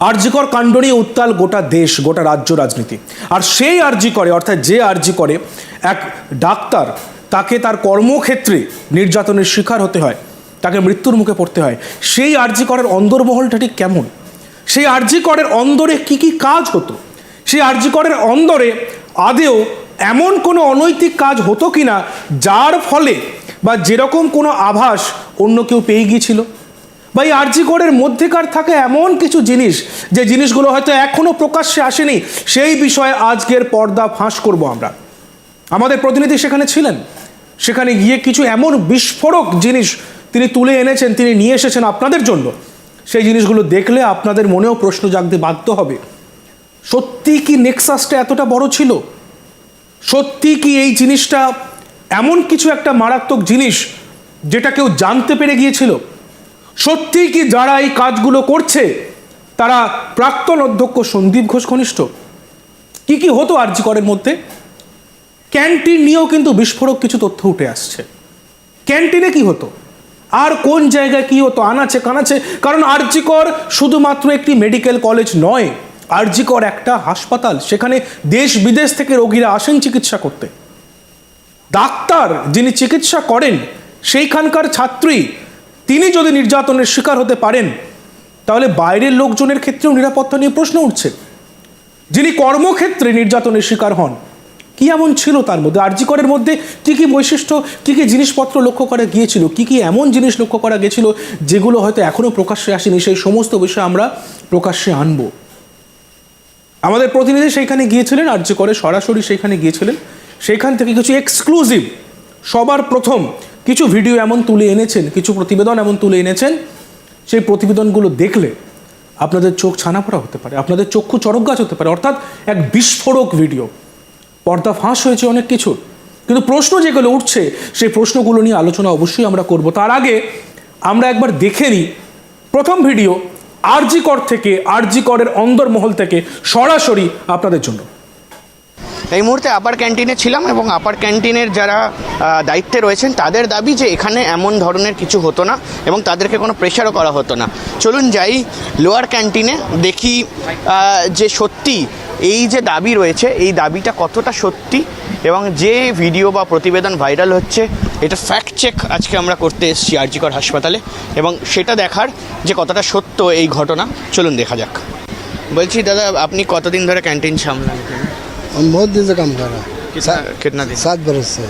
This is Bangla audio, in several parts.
আরজিকর কাণ্ড নিয়ে উত্তাল গোটা দেশ, গোটা রাজ্য রাজনীতি। আর সেই আরজি করে অর্থাৎ যে আরজি করে এক ডাক্তার, তাকে তার কর্মক্ষেত্রে নির্যাতনের শিকার হতে হয়, তাকে মৃত্যুর মুখে পড়তে হয়। সেই আরজি করের অন্দরমহলটা ঠিক কেমন? সেই আরজি করের অন্দরে কি কি কাজ হতো? সেই আরজি করের অন্দরে আদেও এমন কোনো অনৈতিক কাজ হতো কিনা, যার ফলে বা যেরকম কোনো আভাস অন্য কেউ পেয়ে গিয়েছিল? বা এই আরজিকরের মধ্যেকার থাকে এমন কিছু জিনিস যে জিনিসগুলো হয়তো এখনও প্রকাশ্যে আসেনি। সেই বিষয়ে আজকের পর্দা ফাঁস করব আমরা। আমাদের প্রতিনিধি সেখানে ছিলেন। সেখানে গিয়ে কিছু এমন বিস্ফোরক জিনিস তিনি তুলে এনেছেন, তিনি নিয়ে এসেছেন আপনাদের জন্য। সেই জিনিসগুলো দেখলে আপনাদের মনেও প্রশ্ন জাগতে বাধ্য হবে। সত্যি কি নেক্সাসটা এতটা বড় ছিল? সত্যি কি এই জিনিসটা এমন কিছু একটা মারাত্মক জিনিস যেটা কেউ জানতে পেরে গিয়েছিল? সত্যি কি যারা এই কাজগুলো করছে, তারা প্রাক্তন অধ্যক্ষ সন্দীপ ঘোষ ঘনিষ্ঠ? কি কি হতো আরজি করের মধ্যে? ক্যান্টিন নিয়েও কিন্তু বিস্ফোরক কিছু তথ্য উঠে আসছে। ক্যান্টিনে কি হতো? আর কোন জায়গায় কি হতো? আনাচে কানাচে, কারণ আরজিকর শুধুমাত্র একটি মেডিকেল কলেজ নয় আরজিকর একটা হাসপাতাল, সেখানে দেশ বিদেশ থেকে রোগীরা আসেন চিকিৎসা করতে। ডাক্তার যিনি চিকিৎসা করেন, সেইখানকার ছাত্রী তিনি যদি নির্যাতনের শিকার হতে পারেন, তাহলে বাইরের লোকজনের ক্ষেত্রেও নিরাপত্তা নিয়ে প্রশ্ন উঠছে। যিনি কর্মক্ষেত্রে নির্যাতনের শিকার হন, কি এমন ছিল তার মধ্যে? আরজিকরের মধ্যে কি কি বৈশিষ্ট্য, কি কি জিনিসপত্র লক্ষ্য করা গিয়েছিল, কি কি এমন জিনিস লক্ষ্য করা গেছিল যেগুলো হয়তো এখনও প্রকাশ্যে আসেনি? সেই সমস্ত বিষয় আমরা প্রকাশ্যে আনব। আমাদের প্রতিনিধি সেইখানে গিয়েছিলেন আর্য করে সরাসরি সেইখানে গিয়েছিলেন। সেইখান থেকে কিছু এক্সক্লুসিভ সবার প্রথম কিছু ভিডিও এমন তুলে এনেছেন, কিছু প্রতিবেদন এমন তুলে এনেছেন, সেই প্রতিবেদনগুলো দেখলে আপনাদের চোখ ছানাপড়া হতে পারে, আপনাদের চক্ষু চরক গাছ হতে পারে, অর্থাৎ এক বিস্ফোরক ভিডিও পর্দা ফাঁস হয়েছে অনেক কিছু, কিন্তু প্রশ্ন যেগুলো উঠছে, সেই প্রশ্নগুলো নিয়ে আলোচনা অবশ্যই আমরা করব। তার আগে আমরা একবার দেখে নিই, প্রথম ভিডিও আরজি কর থেকে, আরজি করের অন্দরমহল থেকে সরাসরি আপনাদের জন্য। এই মুহূর্তে আপার ক্যান্টিনে ছিলাম এবং আপার ক্যান্টিনের যারা দায়িত্বে রয়েছেন, তাদের দাবি যে এখানে এমন ধরনের কিছু হতো না এবং তাদেরকে কোনো প্রেশারও করা হতো না। চলুন যাই লোয়ার ক্যান্টিনে দেখি যে সত্যি এই যে দাবি রয়েছে, এই দাবিটা কতটা সত্যি এবং যে ভিডিও বা প্রতিবেদন ভাইরাল হচ্ছে, এটা ফ্যাক্ট চেক আজকে আমরা করতে এসেছি আরজিকর হাসপাতালে এবং সেটা দেখার যে কতটা সত্য এই ঘটনা। চলুন দেখা যাক। বলছি, দাদা, আপনি কতদিন ধরে ক্যান্টিন সামলান? हम बहुत दिन से काम कर रहे हैं। कितना? कितना दिन? सात बरस से।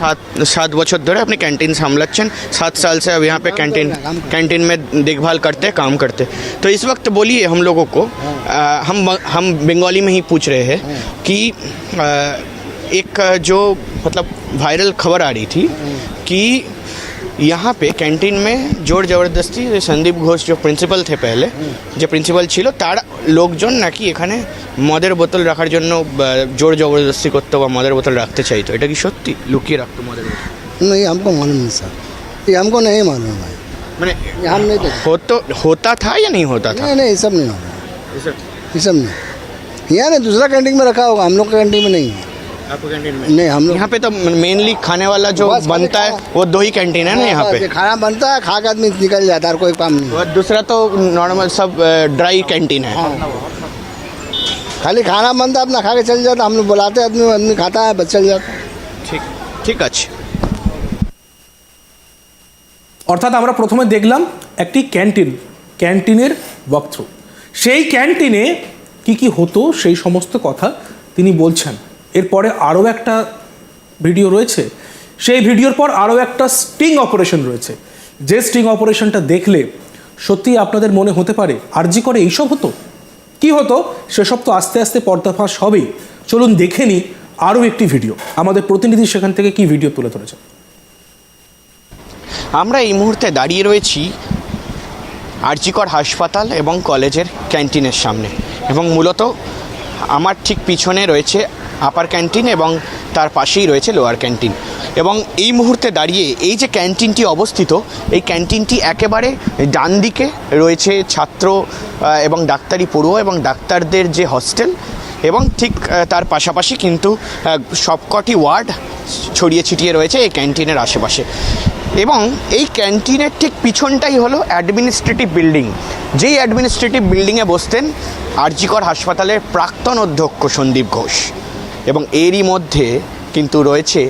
सात सात बच्चों धरे अपनी कैंटीन सामलक्षण सात साल से अब यहाँ पे कैंटीन कैंटीन में देखभाल करते काम करते तो इस वक्त बोलिए हम लोगों को हाँ। आ, हम हम बंगाली में ही पूछ रहे हैं हाँ। कि आ, एक जो मतलब वायरल खबर आ रही थी हाँ। कि यहाँ पे ক্যান্টিন में জোর জবরদস্তি যে সন্দীপ ঘোষ যে প্রিন্সিপাল থে পেলে যে প্রিন্সিপাল ছিল তার লোকজন নাকি এখানে মদের বোতল রাখার জন্য বা, জোর জবরদস্তি করতো বা মদের বোতল রাখতে চাইতো এটা কি সত্যি লুকিয়ে রাখতো মদের বোতল नहीं हमको मालूम नहीं सर ये हमको नहीं मालूम है মানে ये हम नहीं देखते होतो होता था या नहीं होता था नहीं नहीं ये सब नहीं होगा ये सब नहीं यहाँ नहीं दूसरा कैंटीन में रखा होगा हम लोग का कैंटीन में नहीं है आपको कैंटीन में नहीं हम लोग यहाँ पे तो मेनली खाने वाला जो बस खाली बनता है खाओ। वो दो ही कैंटीन है ना यहाँ बस पे ये खाना बनता है खा के आदमी निकल जाता है और कोई काम नहीं और दूसरा तो नॉर्मल सब ड्राई कैंटीन है खाली खाना बनता है अपना खा के चल जाता हम लोग बुलाते हैं आदमी आदमी खाता है बस चल जाता है ঠিক ঠিক আছে অর্থাৎ আমরা প্রথমে দেখলাম একটি ক্যান্টিন ক্যান্টিনের ওয়াকথ্রু সেই ক্যান্টিনে কি কি হতো সেই সমস্ত কথা তিনি বলছেন এরপরে আরও একটা ভিডিও রয়েছে। সেই ভিডিওর পর আরও একটা স্টিং অপারেশন রয়েছে। যে স্টিং অপারেশনটা দেখলে সত্যি আপনাদের মনে হতে পারে, আরজি করে এইসব হতো? কি হতো? সেসব তো আস্তে আস্তে পর্দাফাঁস হবেই। চলুন দেখে নিই আরও একটি ভিডিও। আমাদের প্রতিনিধি সেখান থেকে কি ভিডিও তুলে ধরেছে আমরা এই মুহূর্তে দাঁড়িয়ে রয়েছি আরজিকর হাসপাতাল এবং কলেজের ক্যান্টিনের সামনে এবং মূলত আমার ঠিক পিছনে রয়েছে আপার ক্যান্টিন এবং তার পাশেই রয়েছে লোয়ার ক্যান্টিন এবং এই মুহূর্তে দাঁড়িয়ে এই যে ক্যান্টিনটি অবস্থিত, এই ক্যান্টিনটি একেবারে ডান দিকে রয়েছে ছাত্র এবং ডাক্তারি পড়ুয়া এবং ডাক্তারদের যে হস্টেল এবং ঠিক তার পাশাপাশি কিন্তু সবকটি ওয়ার্ড ছড়িয়ে ছিটিয়ে রয়েছে এই ক্যান্টিনের আশেপাশে। এবং এই ক্যান্টিনের ঠিক পিছনটাই হলো অ্যাডমিনিস্ট্রেটিভ বিল্ডিং যেই অ্যাডমিনিস্ট্রেটিভ বিল্ডিংয়ে বসতেন আরজিকর হাসপাতালের প্রাক্তন অধ্যক্ষ সন্দীপ ঘোষ। এবং এরই মধ্যে কিন্তু রয়েছে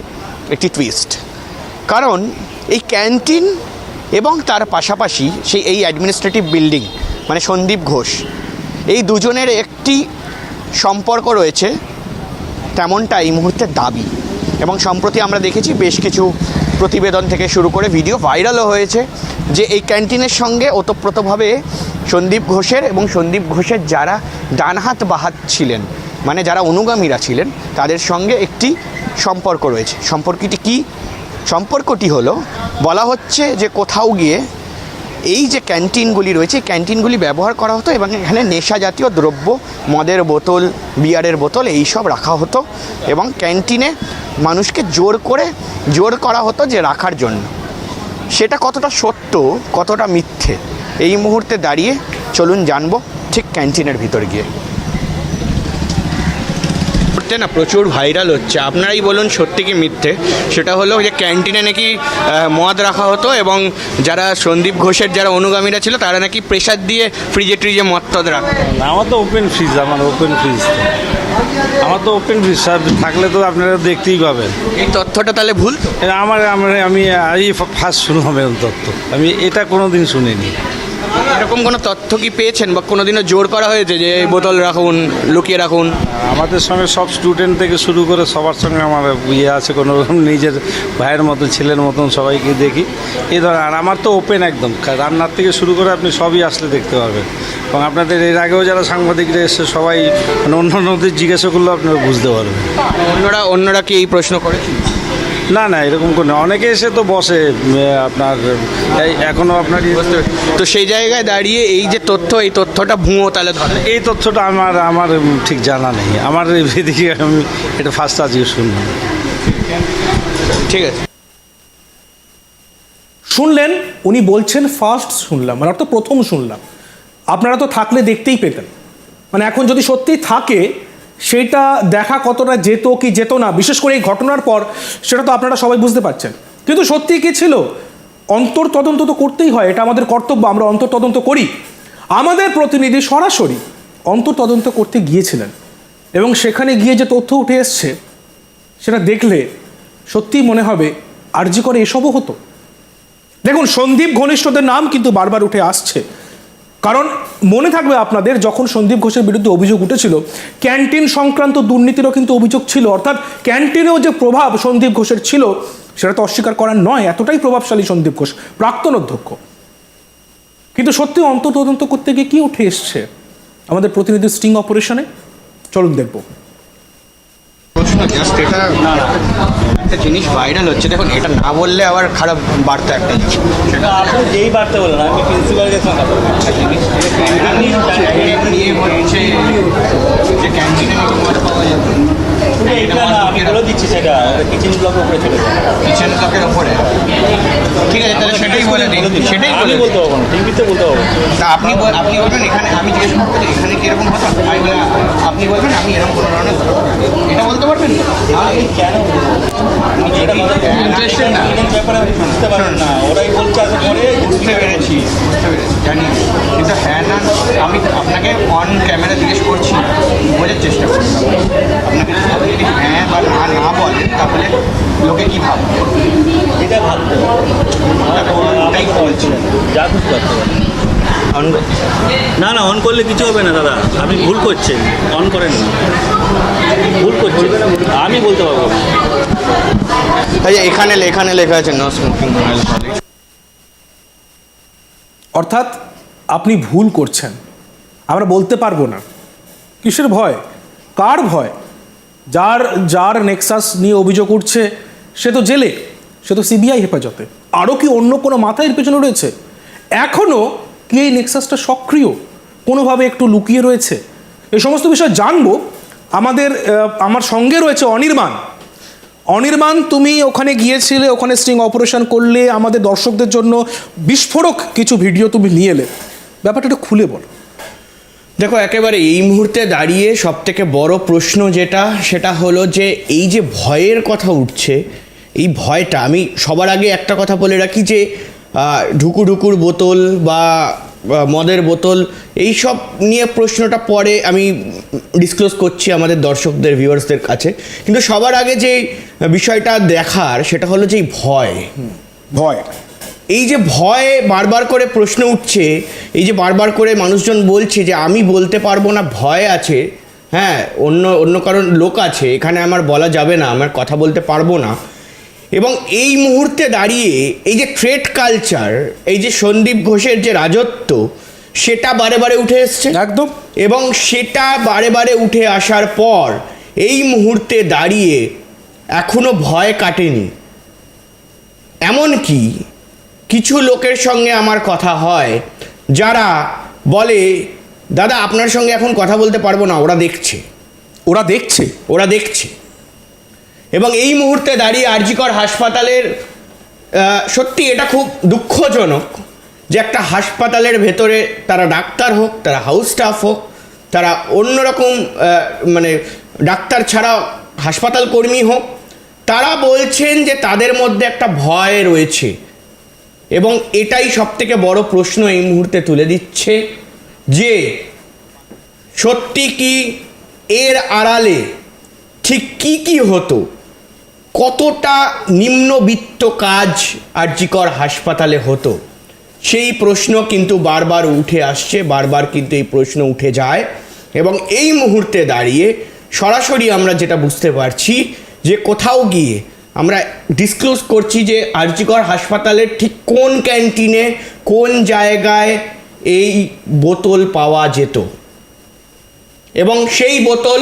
একটি টুইস্ট কারণ এই ক্যান্টিন এবং তার পাশাপাশি সেই এই অ্যাডমিনিস্ট্রেটিভ বিল্ডিং মানে সন্দীপ ঘোষ, এই দুজনের একটি সম্পর্ক রয়েছে তেমনটা এই মুহূর্তে দাবি। এবং সম্প্রতি আমরা দেখেছি বেশ কিছু প্রতিবেদন থেকে শুরু করে ভিডিও ভাইরালও হয়েছে যে এই ক্যান্টিনের সঙ্গে ওতপ্রোতভাবে সন্দীপ ঘোষের এবং সন্দীপ ঘোষের যারা ডানহাত বাহাত ছিলেন মানে যারা অনুগামীরা ছিলেন, তাদের সঙ্গে একটি সম্পর্ক রয়েছে। সম্পর্কটি কি? সম্পর্কটি হলো, বলা হচ্ছে যে কোথাও গিয়ে এই যে ক্যান্টিনগুলি রয়েছে ক্যান্টিনগুলি ব্যবহার করা হতো এবং এখানে নেশা জাতীয় দ্রব্য, মদের বোতল, বিয়ারের বোতল, এই সব রাখা হতো এবং ক্যান্টিনে মানুষকে জোর করে, জোর করা হতো যে রাখার জন্য। সেটা কতটা সত্য, কতটা মিথ্যে, এই মুহূর্তে দাঁড়িয়ে চলুন জানব ঠিক ক্যান্টিনের ভিতর গিয়ে। মুহূর্তে না প্রচুর ভাইরাল হচ্ছে। আপনারাই বলুন সত্যি কি মিথ্যে? সেটা হলো যে ক্যান্টিনে নাকি মদ রাখা হতো এবং যারা সন্দীপ ঘোষের যারা অনুগামীরা ছিল তারা নাকি প্রেশার দিয়ে ফ্রিজে ট্রিজে মদ টদ রাখতো না, আমার তো ওপেন ফ্রিজ আমার ওপেন ফ্রিজ আমার তো ওপেন ফ্রিজ থাকলে তো আপনারা দেখতেই পাবেন। এই তথ্যটা তাহলে ভুল আমার আমি এই ফার্স্ট শুনলাম এরকম তথ্য। আমি এটা কোনো দিন শুনিনি। এরকম কোনো তথ্য কি পেয়েছেন বা কোনোদিনও জোর করা হয়েছে যে এই বোতল রাখুন লুকিয়ে রাখুন? আমাদের সঙ্গে সব স্টুডেন্ট থেকে শুরু করে সবার সঙ্গে আমার ইয়ে আছে কোনো রকম নিজের ভাইয়ের মতন ছেলের মতন সবাইকে দেখি। এই ধর আর আমার তো ওপেন একদম। রান্নার থেকে শুরু করে আপনি সবই আসলে দেখতে পাবেন এবং আপনাদের এর আগেও যারা সাংবাদিকরা এসে সবাই মানে অন্য অন্যদের জিজ্ঞাসা করলেও আপনারা বুঝতে পারবেন। অন্যরা অন্যরা কি এই প্রশ্ন করেছে না না এরকম কোনো অনেকে এসে তো বসে আপনার এই এখনও আপনার। তো সেই জায়গায় দাঁড়িয়ে এই যে তথ্য এই তথ্যটা ভুয়ো তাহলে ধরে। এই তথ্যটা আমার আমার ঠিক জানা নেই। আমার এদিকে আমি এটা ফার্স্ট আজকে শুনলাম ঠিক আছে। শুনলেন? উনি বলছেন ফার্স্ট শুনলাম মানে অর্থাৎ প্রথম শুনলাম। আপনারা তো থাকলে দেখতেই পেতেন। মানে এখন যদি সত্যিই থাকে সেটা দেখা কতটা যেত কি যেত না, বিশেষ করে এই ঘটনার পর, সেটা তো আপনারা সবাই বুঝতে পারছেন। কিন্তু সত্যি কি ছিল? অন্তর তদন্ত তো করতেই হয়, এটা আমাদের কর্তব্য, আমরা অন্তর তদন্ত করি। আমাদের প্রতিনিধি সরাসরি অন্তর তদন্ত করতে গিয়েছিলেন এবং সেখানে গিয়ে যে তথ্য উঠে এসছে, সেটা দেখলে সত্যিই মনে হবে, আরজি করে এসবও হতো। দেখুন, সন্দীপ ঘনিষ্ঠদের নাম কিন্তু বারবার উঠে আসছে। কারণ মনে থাকবে আপনাদের যখন সন্দীপ ঘোষের বিরুদ্ধে অভিযোগ উঠেছিল, ক্যান্টিন সংক্রান্ত দুর্নীতিরও কিন্তু অভিযোগ ছিল। অর্থাৎ ক্যান্টিনেও যে প্রভাব সন্দীপ ঘোষের ছিল, সেটা তো অস্বীকার করার নয়, এতটাই প্রভাবশালী সন্দীপ ঘোষ, প্রাক্তন অধ্যক্ষ। কিন্তু সত্যি অন্তর্তদন্ত করতে গিয়ে কি উঠে এসছে? আমাদের প্রতিনিধি স্টিং অপারেশনে? চলুন দেখব। জাস্ট এটা একটা জিনিস ভাইরাল হচ্ছে দেখুন এটা না বললে আবার খারাপ বার্তা একটা জিনিস। সেটা আপনি যেই বাড়তে বললেন আমি সঙ্গে কথা জিনিস নিয়ে হচ্ছে যে ক্যান্টিনে পাওয়া যেত কিচেন ব্লকের উপরে চলে যাবে কিচেন ব্লকের ওপরে ঠিক আছে তাহলে সেটাই বলে দিন সেটাই আমি বলতে পারব না টিভিতে বলতে পারব না। আপনি আপনি বলবেন এখানে আমি জিজ্ঞেস করতে এখানে কি এরকম হতো? আমি বলে আপনি বলবেন আমি এরকম কোনো ধরনের এটা বলতে পারবেন? না আমি কেন? ব্যাপারে আমি বুঝতে পারবেন না ওরাই বলছে আগে পরে বুঝতে পেরেছি। বুঝতে পেরেছি জানি। কিন্তু হ্যাঁ না আমি আপনাকে অন ক্যামেরা জিজ্ঞেস করছি বোঝার চেষ্টা করছি। আপনাকে আপনি যদি হ্যাঁ বা না না বলেন তাহলে লোকে কী ভাববে? এটা ভাবতে ওটাই বলছি। যা খুশি করতে পারেন অন না না অন করলে কিছু হবে না দাদা। আপনি ভুল করছেন। অন করেন ভুল করছেন। আমি বলতে পারব তাই এখানে এখানে লেখা আছে নো স্মোকিং কলেজ অর্থাৎ আপনি ভুল করছেন। আমরা বলতে পারব না। কিসের ভয়? কার ভয়? যার যার নেক্সাস নিয়ে অভিযোগ উঠছে, সে তো জেলে, সে তো সিবিআই হেফাজতে। আরও কি অন্য কোনো মাথা এর পেছনে রয়েছে? এখনও কি এই নেক্সাসটা সক্রিয়? কোনোভাবে একটু লুকিয়ে রয়েছে? এই সমস্ত বিষয় জানব। আমাদের আমার সঙ্গে রয়েছে অনির্বাণ। অনির্বাণ, তুমি ওখানে গিয়েছিলে, ওখানে স্ট্রিং অপারেশন করলে, আমাদের দর্শকদের জন্য বিস্ফোরক কিছু ভিডিও তুমি নিয়ে এলে। ব্যাপারটা একটু খুলে বলো। দেখো, একেবারে এই মুহূর্তে দাঁড়িয়ে সব থেকে বড় প্রশ্ন যেটা, সেটা হলো যে এই যে ভয়ের কথা উঠছে, এই ভয়টা, আমি সবার আগে একটা কথা বলে রাখি যে ঢুকু ঢুকুর বোতল বা মদের বোতল, এই সব নিয়ে প্রশ্নটা পরে আমি ডিসক্লোজ করছি আমাদের দর্শকদের ভিউয়ার্সদের কাছে। কিন্তু সবার আগে যে বিষয়টা দেখার, সেটা হলো যে ভয়। ভয়। এই যে ভয় বারবার করে প্রশ্ন উঠছে এই যে বারবার করে মানুষজন বলছে যে আমি বলতে পারব না ভয় আছে হ্যাঁ অন্য অন্য কারণ লোক আছে এখানে আমার বলা যাবে না আমার কথা বলতে পারব না। এবং এই মুহূর্তে দাঁড়িয়ে এই যে ট্রেড কালচার এই যে সন্দীপ ঘোষের যে রাজত্ব সেটা বারে বারে উঠে এসছে। একদম। এবং সেটা বারে বারে উঠে আসার পর এই মুহূর্তে দাঁড়িয়ে এখনও ভয় কাটেনি। এমনকি কিছু লোকের সঙ্গে আমার কথা হয় যারা বলে দাদা আপনার সঙ্গে এখন কথা বলতে পারব না ওরা দেখছে। ওরা দেখছে? ওরা দেখছে। এবং এই মুহূর্তে দাঁড়িয়ে আরজিকর হাসপাতালের সত্যি এটা খুব দুঃখজনক যে একটা হাসপাতালের ভেতরে তারা ডাক্তার হোক তারা হাউস স্টাফ হোক তারা অন্যরকম মানে ডাক্তার ছাড়া হাসপাতাল কর্মী হোক তারা বলছেন যে তাদের মধ্যে একটা ভয় রয়েছে। এবং এটাই সবথেকে বড় প্রশ্ন এই মুহূর্তে তুলে দিচ্ছে যে সত্যি কি এর আড়ালে ঠিক কি কি হতো? কতটা নিম্নবিত্ত কাজ আরজিকর হাসপাতালে হতো? সেই প্রশ্ন কিন্তু বারবার উঠে আসছে, বারবার কিন্তু এই প্রশ্ন উঠে যায় এবং এই মুহূর্তে দাঁড়িয়ে সরাসরি আমরা যেটা বুঝতে পারছি যে কোথাও গিয়ে আমরা ডিসক্লোজ করছি যে আরজিকর হাসপাতালের ঠিক কোন ক্যান্টিনে, কোন জায়গায় এই বোতল পাওয়া যেত। এবং সেই বোতল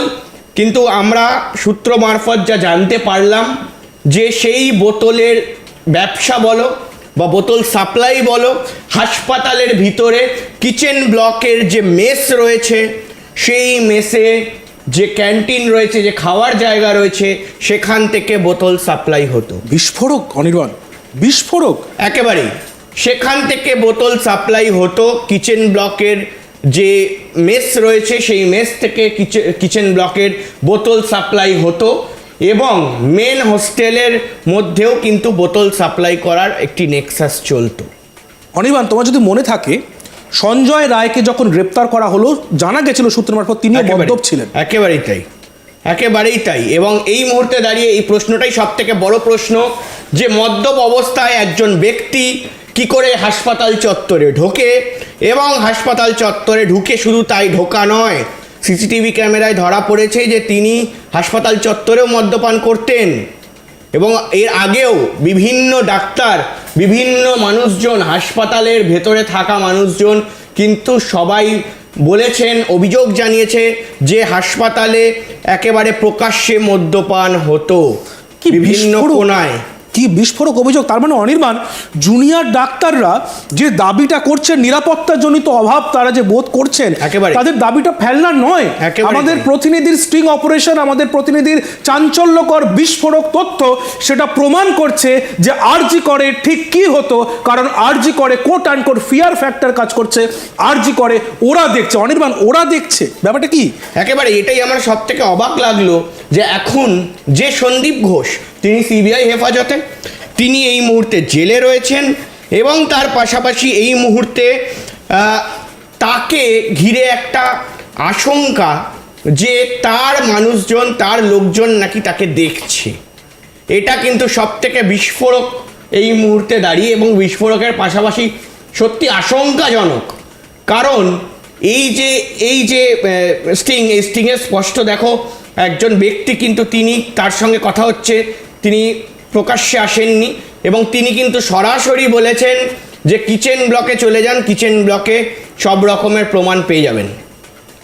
কিন্তু আমরা সূত্র মারফত যা জানতে পারলাম যে সেই বোতলের ব্যবসা বলো বা বোতল সাপ্লাই বলো, হাসপাতালের ভিতরে কিচেন ব্লকের যে মেস রয়েছে, সেই মেসে যে ক্যান্টিন রয়েছে যে খাওয়ার জায়গা রয়েছে সেখান থেকে বোতল সাপ্লাই হতো। বিস্ফোরক অনির্বাণ বিস্ফোরক? একেবারেই। সেখান থেকে বোতল সাপ্লাই হতো কিচেন ব্লকের যে মেস রয়েছে সেই মেস থেকে কিচেন ব্লকের বোতল সাপ্লাই হতো এবং মেন হোস্টেলের মধ্যেও কিন্তু বোতল সাপ্লাই করার একটি নেক্সাস চলতো। অনির্বাণ তোমার যদি মনে থাকে সঞ্জয় রায়কে যখন গ্রেপ্তার করা হলো জানা গেছিল সূত্র মারফত তিনিও একেবারেই। মদ্যপ ছিলেন একেবারেই তাই একেবারেই তাই এবং এই মুহূর্তে দাঁড়িয়ে এই প্রশ্নটাই সব থেকে বড় প্রশ্ন যে মদ্যপ অবস্থায় একজন ব্যক্তি কি করে হাসপাতাল চত্বরে ঢোকে এবং হাসপাতাল চত্বরে ঢুকে শুধু তাই ঢোকা নয় সিসিটিভি ক্যামেরায় ধরা পড়েছে যে তিনি হাসপাতাল চত্বরেও মদ্যপান করতেন এবং এর আগেও বিভিন্ন ডাক্তার বিভিন্ন মানুষজন হাসপাতালের ভেতরে থাকা মানুষজন কিন্তু সবাই বলেছেন অভিযোগ জানিয়েছে যে হাসপাতালে একেবারে প্রকাশ্যে মদ্যপান হতো বিভিন্ন কোনায় কি বিস্ফোরক অভিযোগ? তার মানে অনির্বাণ জুনিয়র ডাক্তাররা যে দাবিটা করছেন নিরাপত্তাজনিত অভাব তারা যে বোধ করছেন একেবারে। তাদের দাবিটা ফেলনা নয়। আমাদের প্রতিনিধির স্ট্রিং অপারেশন আমাদের প্রতিনিধির চাঞ্চল্যকর বিস্ফোরক তথ্য সেটা প্রমাণ করছে যে আরজি করে ঠিক কি হতো কারণ আরজি করে quote and quote fear factor কাজ করছে আরজি করে ওরা দেখছে। অনির্বাণ ওরা দেখছে। ব্যাপারটা কি? একেবারে এটাই আমার সব থেকে অবাক লাগল যে এখন যে সন্দীপ ঘোষ তিনি সিবিআই হেফাজতে, তিনি এই মুহূর্তে জেলে রয়েছেন এবং তার পাশাপাশি এই মুহূর্তে তাকে ঘিরে একটা আশঙ্কা যে তার মানুষজন, তার লোকজন নাকি তাকে দেখছে। এটা কিন্তু সব থেকে বিস্ফোরক এই মুহূর্তে দাঁড়িয়ে এবং বিস্ফোরকের পাশাপাশি সত্যি আশঙ্কাজনক। কারণ এই যে এই যে স্টিং, এই স্টিংয়ে স্পষ্ট দেখো, একজন ব্যক্তি কিন্তু তিনি তার সঙ্গে কথা হচ্ছে তিনি প্রকাশ্যে আসেননি এবং তিনি কিন্তু সরাসরি বলেছেন যে কিচেন ব্লকে চলে যান, কিচেন ব্লকে সব রকমের প্রমাণ পেয়ে যাবেন।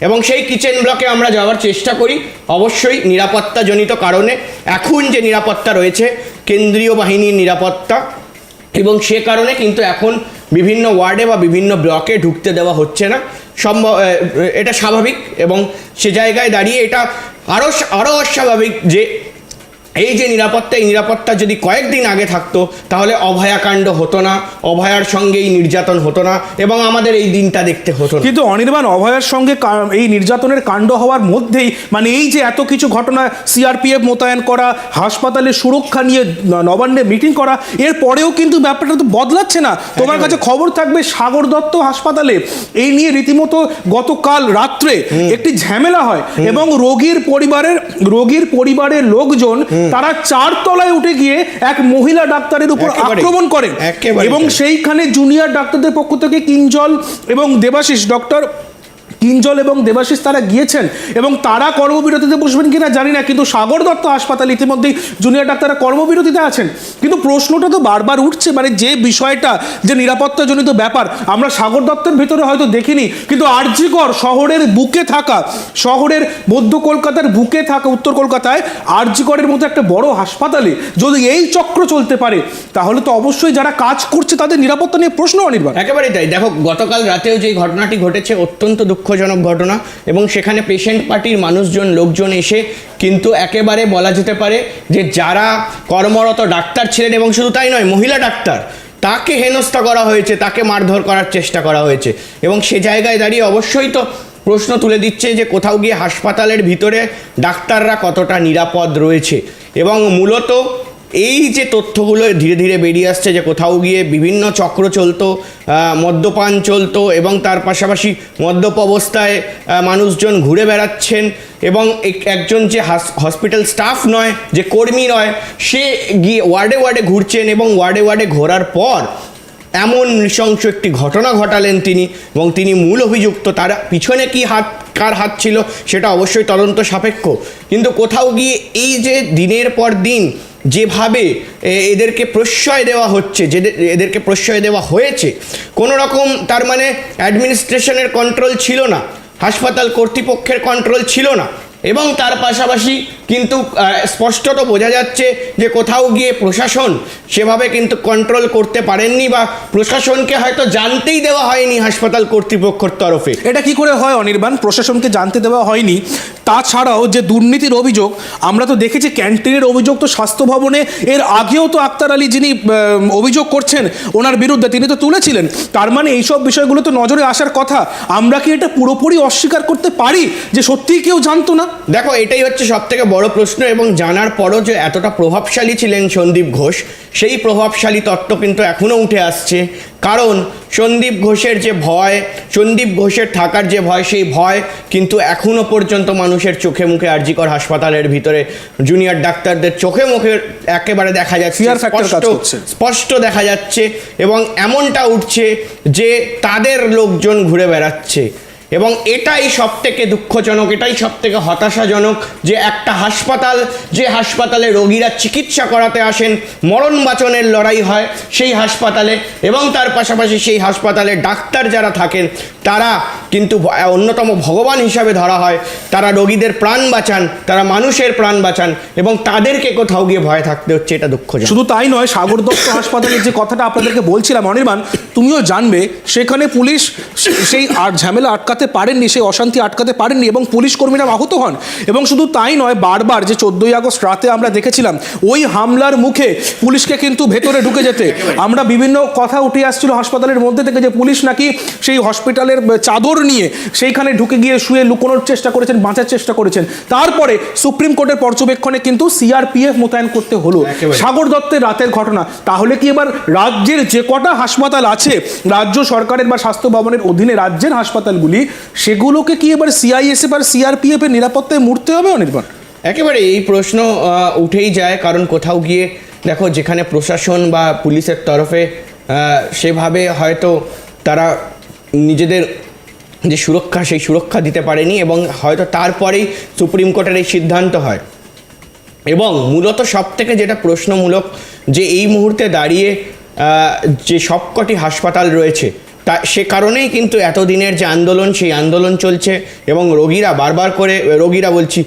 এবং সেই কিচেন ব্লকে আমরা যাওয়ার চেষ্টা করি, অবশ্যই নিরাপত্তাজনিত কারণে। এখন যে নিরাপত্তা রয়েছে, কেন্দ্রীয় বাহিনীর নিরাপত্তা, এবং সে কারণে কিন্তু এখন বিভিন্ন ওয়ার্ডে বা বিভিন্ন ব্লকে ঢুকতে দেওয়া হচ্ছে না। সম্ভব এটা স্বাভাবিক এবং সে জায়গায় দাঁড়িয়ে এটা আরও আরও অস্বাভাবিক যে এই যে নিরাপত্তা এই নিরাপত্তা যদি কয়েকদিন আগে থাকতো তাহলে অভয়াকাণ্ড হতো না অভয়ার সঙ্গে এই নির্যাতন হতো না এবং আমাদের এই দিনটা দেখতে হতো কিন্তু অনির্বাণ অভয়ার সঙ্গে এই নির্যাতনের কাণ্ড হওয়ার মধ্যেই মানে এই যে এত কিছু ঘটনা সিআরপিএফ মোতায়েন করা হাসপাতালে সুরক্ষা নিয়ে নবান্নে মিটিং করা এর পরেও কিন্তু ব্যাপারটা তো বদলাচ্ছে না। তোমার কাছে খবর থাকবে সাগর দত্ত হাসপাতালে। এই নিয়ে রীতিমতো গতকাল রাত্রে একটি ঝামেলা হয় এবং রোগীর পরিবারের রোগীর পরিবারের লোকজন তারা চার তলায় উঠে গিয়ে এক মহিলা ডাক্তারের উপর আক্রমণ করেন। এবং সেইখানে জুনিয়র ডাক্তারদের পক্ষ থেকে কিঞ্জল এবং দেবাশিস ডক্টর কিঞ্জল এবং দেবাশিস তারা গিয়েছেন এবং তারা কর্মবিরতিতে বসবেন কিনা জানি না, কিন্তু সাগর দত্ত হাসপাতাল ইতিমধ্যেই জুনিয়র ডাক্তাররা কর্মবিরতিতে আছেন। কিন্তু প্রশ্নটা তো বারবার উঠছে মানে যে বিষয়টা, যে নিরাপত্তাজনিত ব্যাপার, আমরা সাগর দত্তের ভিতরে হয়তো দেখিনি, কিন্তু আরজিকর শহরের বুকে থাকা, শহরের মধ্য কলকাতার বুকে থাকা, উত্তর কলকাতায় আরজিকরের মতো একটা বড় হাসপাতালে যদি এই চক্র চলতে পারে, তাহলে তো অবশ্যই যারা কাজ করছে তাদের নিরাপত্তা নিয়ে প্রশ্ন অনির্বাণ। একেবারেই তাই। দেখো, গতকাল রাতেও যে ঘটনাটি ঘটেছে, অত্যন্ত দুঃখজনক ঘটনা এবং সেখানে পেশেন্ট পার্টির মানুষজন, লোকজন এসে কিন্তু একেবারে বলা যেতে পারে যে যারা কর্মরত ডাক্তার ছিলেন এবং শুধু তাই নয়, মহিলা ডাক্তার, তাকে হেনস্থা করা হয়েছে, তাকে মারধর করার চেষ্টা করা হয়েছে এবং সে জায়গায় দাঁড়িয়ে অবশ্যই তো প্রশ্ন তুলে দিচ্ছে যে কোথাও গিয়ে হাসপাতালের ভিতরে ডাক্তাররা কতটা নিরাপদ রয়েছে এবং মূলত এই যে তথ্যগুলো ধীরে ধীরে বেরিয়ে আসছে যে কোথাও গিয়ে বিভিন্ন চক্র চলতো মদ্যপান চলতো এবং তার পাশাপাশি মদ্যপ অবস্থায় মানুষজন ঘুরে বেড়াচ্ছেন এবং এক- একজন যে হসপিটাল স্টাফ নয়, যে কর্মী নয়, সে গিয়ে ওয়ার্ডে ওয়ার্ডে ঘুরছেন এবং ওয়ার্ডে ওয়ার্ডে ঘোরার পর এমন নৃশংস একটি ঘটনা ঘটালেন তিনি এবং তিনি মূল অভিযুক্ত। তার পিছনে কি হাত, কার হাত ছিল সেটা অবশ্যই তদন্ত সাপেক্ষ। কিন্তু কোথাও গিয়ে এই যে দিনের পর দিন যেভাবে এদেরকে প্রশ্রয় দেওয়া হচ্ছে, যে এদেরকে প্রশ্রয় দেওয়া হয়েছে কোনো রকম তার মানে অ্যাডমিনিস্ট্রেশনের কন্ট্রোল ছিল না, হাসপাতাল কর্তৃপক্ষের কন্ট্রোল ছিল না, এবং তার পাশাপাশি কিন্তু স্পষ্টত বোঝা যাচ্ছে যে কোথাও গিয়ে প্রশাসন সেভাবে কিন্তু কন্ট্রোল করতে পারেননি বা প্রশাসনকে হয়তো জানতেই দেওয়া হয়নি হাসপাতাল কর্তৃপক্ষের তরফে। এটা কি করে হয় অনির্বাণ? প্রশাসনকে জানতে দেওয়া হয়নি। তাছাড়াও যে দুর্নীতির অভিযোগ, আমরা তো দেখেছি ক্যান্টিনের অভিযোগ তো স্বাস্থ্য ভবনে, এর আগেও তো আক্তার আলী যিনি অভিযোগ করছেন, ওনার বিরুদ্ধে তিনি তো তুলেছিলেন। তার মানে এইসব বিষয়গুলো তো নজরে আসার কথা। আমরা কি এটা পুরোপুরি অস্বীকার করতে পারি যে সত্যিই কেউ জানতো না? দেখো, এটাই হচ্ছে সব থেকে বড় প্রশ্ন এবং জানার পরও যে এতটা প্রভাবশালী ছিলেন সন্দীপ ঘোষ, সেই প্রভাবশালী তত্ত্ব কিন্তু এখনও উঠে আসছে। কারণ সন্দীপ ঘোষের যে ভয় সন্দীপ ঘোষের থাকার যে ভয় সেই ভয় কিন্তু এখনও পর্যন্ত মানুষের চোখে মুখে আরজিকর হাসপাতালের ভিতরে। জুনিয়র ডাক্তারদের চোখে মুখে একেবারে দেখা যাচ্ছে স্পষ্ট- স্পষ্ট দেখা যাচ্ছে এবং এমনটা উঠছে যে তাদের লোকজন ঘুরে বেড়াচ্ছে। এবং এটাই সব থেকে দুঃখজনক, এটাই সব থেকে হতাশাজনক যে একটা হাসপাতাল, যে হাসপাতালে রোগীরা চিকিৎসা করাতে আসেন মরণ বাঁচনের লড়াই হয় সেই হাসপাতালে এবং তার পাশাপাশি সেই হাসপাতালে ডাক্তার যারা থাকেন, তারা কিন্তু অন্যতম ভগবান হিসাবে ধরা হয়। তারা রোগীদের প্রাণ বাঁচান, তারা মানুষের প্রাণ বাঁচান এবং তাদেরকে কোথাও গিয়ে ভয় থাকতে হচ্ছে, এটা দুঃখজনক। শুধু তাই নয় সাগর দত্ত হাসপাতালের যে কথাটা আপনাদেরকে বলছিলাম, অনির্বাণ, তুমিও জানবে, সেখানে পুলিশ সেই আর ঝামেলা আটকাতে পারেননি সেই অশান্তি আটকাতে পারেননি এবং পুলিশ কর্মীরা আহত হন। এবং শুধু তাই নয় বারবার যে চোদ্দোই আগস্ট রাতে আমরা দেখেছিলাম ওই হামলার মুখে পুলিশকে কিন্তু ভেতরে ঢুকে যেতে। আমরা বিভিন্ন কথা উঠে আসছিল হাসপাতালের মধ্যে থেকে যে পুলিশ নাকি সেই হসপিটালের চাদর নিয়ে সেইখানে ঢুকে গিয়ে শুয়ে লুকোনোর চেষ্টা করেছেন বাঁচার চেষ্টা করেছেন। তারপরে সুপ্রিম কোর্টের পর্যবেক্ষণে কিন্তু সিআরপিএফ মোতায়েন করতে হলো। সাগর দত্তের রাতের ঘটনা। তাহলে কি এবার রাজ্যের যে কটা হাসপাতাল আছে রাজ্য সরকারের বা স্বাস্থ্য ভবনের অধীনে রাজ্যের হাসপাতালগুলি সেগুলোকে কি এবার সিআইএসএফ আর সিআরপিএফ এর নিরাপত্তায় মুড়তে হবে অনির্বাণ? একেবারে এই প্রশ্ন উঠেই যায়, কারণ কোথাও গিয়ে দেখো যেখানে প্রশাসন বা পুলিশের তরফে সেভাবে হয়তো তারা নিজেদের যে সুরক্ষা, সেই সুরক্ষা দিতে পারেনি এবং হয়তো তারপরেই সুপ্রিম কোর্টের এই সিদ্ধান্ত হয়। এবং মূলত সব থেকে যেটা প্রশ্নমূলক যে এই মুহূর্তে দাঁড়িয়ে যে সবকটি হাসপাতাল রয়েছে তা সে কারণেই কিন্তু এতদিনের যে আন্দোলন, সেই আন্দোলন চলছে এবং রোগীরা বারবার করে, রোগীরা বলছি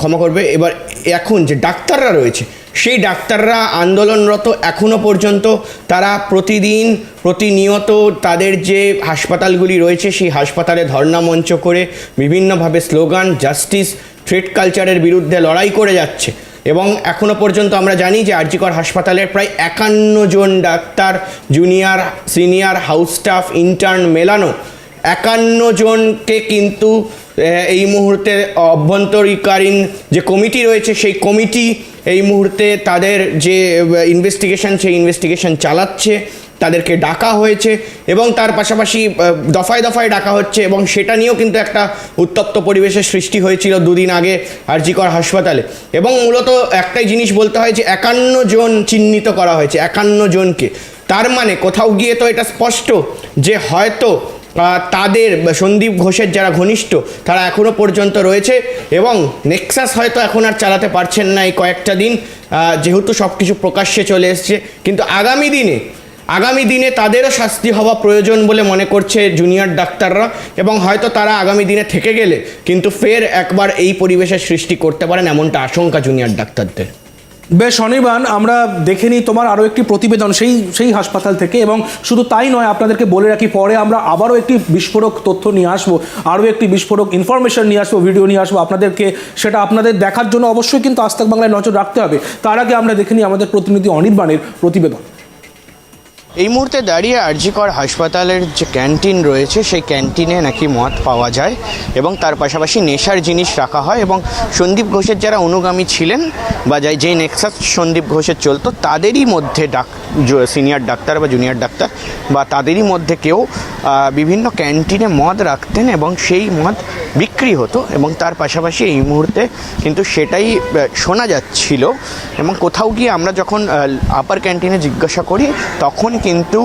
ক্ষমা করবে। এবার এখন যে ডাক্তাররা রয়েছে, সেই ডাক্তাররা আন্দোলনরত এখনও পর্যন্ত তারা প্রতিদিন প্রতিনিয়ত তাদের যে হাসপাতালগুলি রয়েছে, সেই হাসপাতালে ধর্ণা মঞ্চ করে বিভিন্নভাবে স্লোগান, জাস্টিস থ্রেড কালচারের বিরুদ্ধে লড়াই করে যাচ্ছে। এবং এখনও পর্যন্ত আমরা জানি যে আরজিকর হাসপাতালের প্রায় একান্ন জন doctor, junior, senior, house staff, intern মেলানো একান্ন জনকে কিন্তু এই মুহূর্তে অভ্যন্তরীকালীন যে কমিটি রয়েছে সেই কমিটি এই মুহূর্তে তাদের যে ইনভেস্টিগেশন সেই ইনভেস্টিগেশন চালাচ্ছে। তাদেরকে ডাকা হয়েছে এবং তার পাশাপাশি দফায় দফায় ডাকা হচ্ছে এবং সেটা নিয়েও কিন্তু একটা উত্তপ্ত পরিবেশের সৃষ্টি হয়েছিল দুদিন আগে আরজিকর হাসপাতালে। এবং মূলত একটাই জিনিস বলতে হয় যে একান্ন জন চিহ্নিত করা হয়েছে, একান্ন জনকে। তার মানে কোথাও গিয়ে তো এটা স্পষ্ট যে হয়তো তাদের সন্দীপ ঘোষের যারা ঘনিষ্ঠ, তারা এখনও পর্যন্ত রয়েছে এবং নেক্সাস হয়তো এখন আর চালাতে পারছেন না এই কয়েকটা দিন। যেহেতু সব কিছু প্রকাশ্যে চলে এসছে, কিন্তু আগামী দিনে আগামী দিনে তাদেরও শাস্তি হওয়া প্রয়োজন বলে মনে করছে জুনিয়র ডাক্তাররা এবং হয়তো তারা আগামী দিনে থেকে গেলে কিন্তু ফের একবার এই পরিবেশের সৃষ্টি করতে পারেন এমনটা আশঙ্কা জুনিয়র ডাক্তারদের। বেশ অনির্বাণ আমরা দেখে নিই তোমার আরও একটি প্রতিবেদন সেই সেই হাসপাতাল থেকে এবং শুধু তাই নয়, আপনাদেরকে বলে রাখি, পরে আমরা আবারও একটি বিস্ফোরক তথ্য নিয়ে আসব, আরও একটি বিস্ফোরক ইনফরমেশন নিয়ে আসব ভিডিও নিয়ে আসব, আপনাদেরকে সেটা আপনাদের দেখার জন্য অবশ্যই কিন্তু আস্তাক বাংলায় নজর রাখতে হবে। তার আগে আমরা দেখে নিই আমাদের প্রতিনিধি অনির্বাণের প্রতিবেদন। এই মুহূর্তে দাঁড়িয়ে আরজিকর হাসপাতালের যে ক্যান্টিন রয়েছে, সেই ক্যান্টিনে নাকি মদ পাওয়া যায় এবং তার পাশাপাশি নেশার জিনিস রাখা হয় এবং সন্দীপ ঘোষের যারা অনুগামী ছিলেন বা যাই যেই নেক্সাস সন্দীপ ঘোষের চলতো, তাদেরই মধ্যে ডাক সিনিয়র ডাক্তার বা জুনিয়র ডাক্তার বা তাদেরই মধ্যে কেউ বিভিন্ন ক্যান্টিনে মদ রাখতেন এবং সেই মদ বিক্রি হতো এবং তার পাশাপাশি এই মুহূর্তে কিন্তু সেটাই শোনা যাচ্ছিল এবং কোথাও গিয়ে আমরা যখন আপার ক্যান্টিনে জিজ্ঞাসা করি, তখন কিন্তু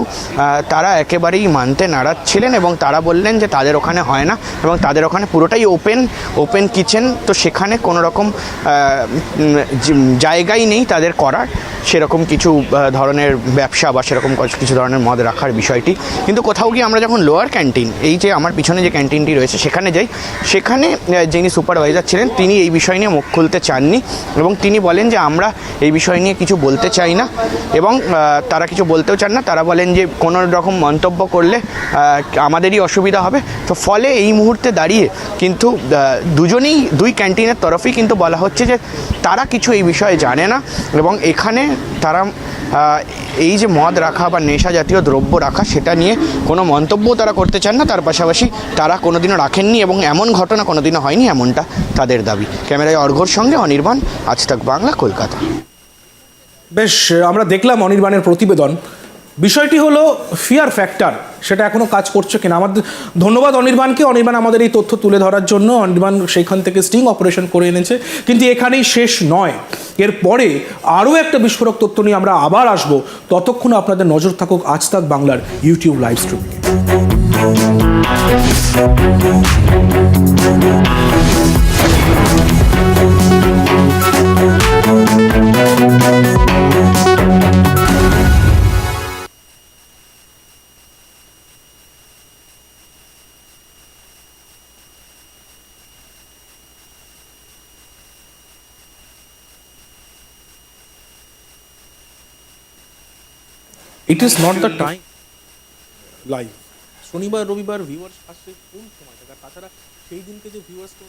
তারা একেবারেই মানতে নারাজ ছিলেন এবং তারা বললেন যে তাদের ওখানে হয় না এবং তাদের ওখানে পুরোটাই ওপেন ওপেন কিচেন তো সেখানে কোনো রকম জায়গাই নেই তাদের করার। সেরকম কিছু ধরনের ব্যবসা বা সেরকম কিছু ধরনের মদ রাখার বিষয়টি। কিন্তু কোথাও গিয়ে আমরা যখন লোয়ার ক্যান্টিন এই যে আমার পিছনে যে ক্যান্টিনটি রয়েছে, সেখানে যাই, সেখানে যিনি সুপারভাইজার ছিলেন, তিনি এই বিষয় নিয়ে মুখ খুলতে চাননি এবং তিনি বলেন যে আমরা এই বিষয় নিয়ে কিছু বলতে চাই না এবং তারা কিছু বলতেও চান না। তারা বলেন যে কোনো রকম মন্তব্য করলে আমাদেরই অসুবিধা হবে। তো ফলে এই মুহূর্তে দাঁড়িয়ে কিন্তু দুজনেই, দুই ক্যান্টিনের তরফেই কিন্তু বলা হচ্ছে যে তারা কিছু এই বিষয়ে জানে না এবং এখানে তারা এই যে মদ রাখা বা নেশা জাতীয় দ্রব্য রাখা, সেটা নিয়ে কোনো মন্তব্যও তারা করতে চান না। তার পাশাপাশি তারা কোনোদিনও রাখেননি এবং এমন ঘটনা কোনোদিনও হয়নি এমনটা তাদের দাবি। ক্যামেরায় অর্ঘর সঙ্গে অনির্বাণ, আজ তাক বাংলা, কলকাতা। বেশ, আমরা দেখলাম অনির্বাণের প্রতিবেদন। বিষয়টি হলো ফিয়ার ফ্যাক্টর সেটা এখনও কাজ করছে কিনা। আমাদের ধন্যবাদ অনির্বাণকে। অনির্বাণ আমাদের এই তথ্য তুলে ধরার জন্য অনির্বাণ সেইখান থেকে স্টিং অপারেশন করে এনেছে। কিন্তু এখানেই শেষ নয়। এরপরে আরও একটা বিস্ফোরক তথ্য নিয়ে আমরা আবার আসব। ততক্ষণ আপনাদের নজর থাকুক আজ তাক বাংলার YouTube live স্ট্রিমে it is not the time live শনিবার রবিবার ভিউয়ার্স আসছে কোন সময় থাকে আর তাছাড়া সেই দিনকে যে ভিউয়ার্সকে